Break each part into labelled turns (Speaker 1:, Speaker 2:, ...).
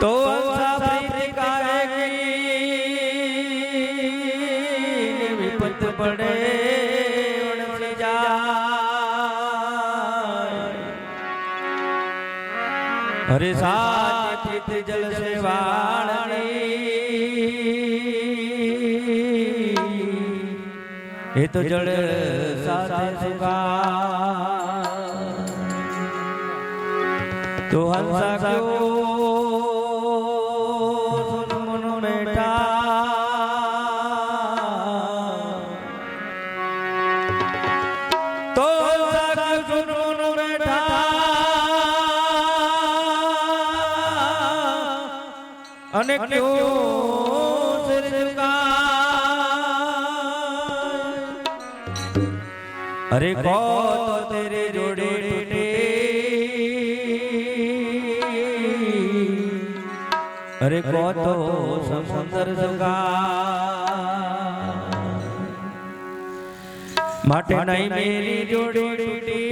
Speaker 1: તો પ્રીત કાયકી વિપત પડે હરે સાચિત જલ સેવાણી એ તો જળ સાથે સુગા તો હંસા સુન મન બેઠા. તો બેઠા. અને ક્યો અરે કો તો તેરે જોડે ટૂટે અરે કો તો સમુંદર જગા માટે નહીં મેરી જોડી ટૂટી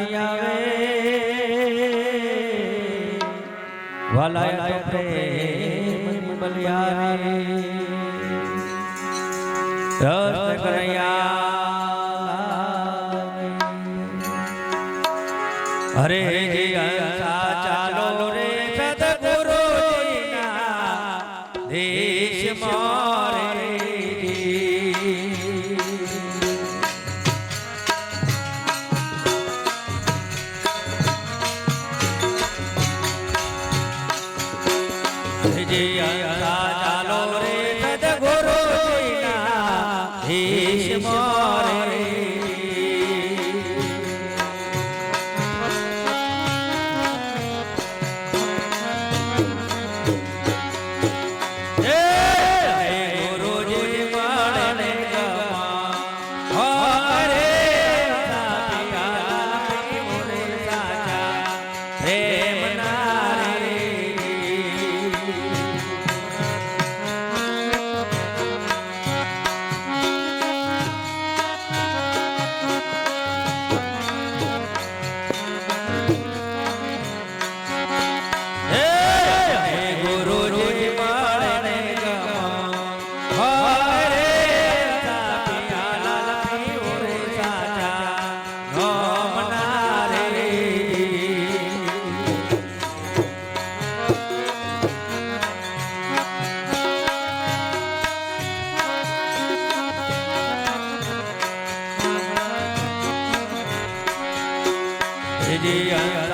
Speaker 1: નહીં આવે વાલાય તો પ્રેમ બલિયારી રસ કનૈયા હરે જે ચાલો રે Yeah.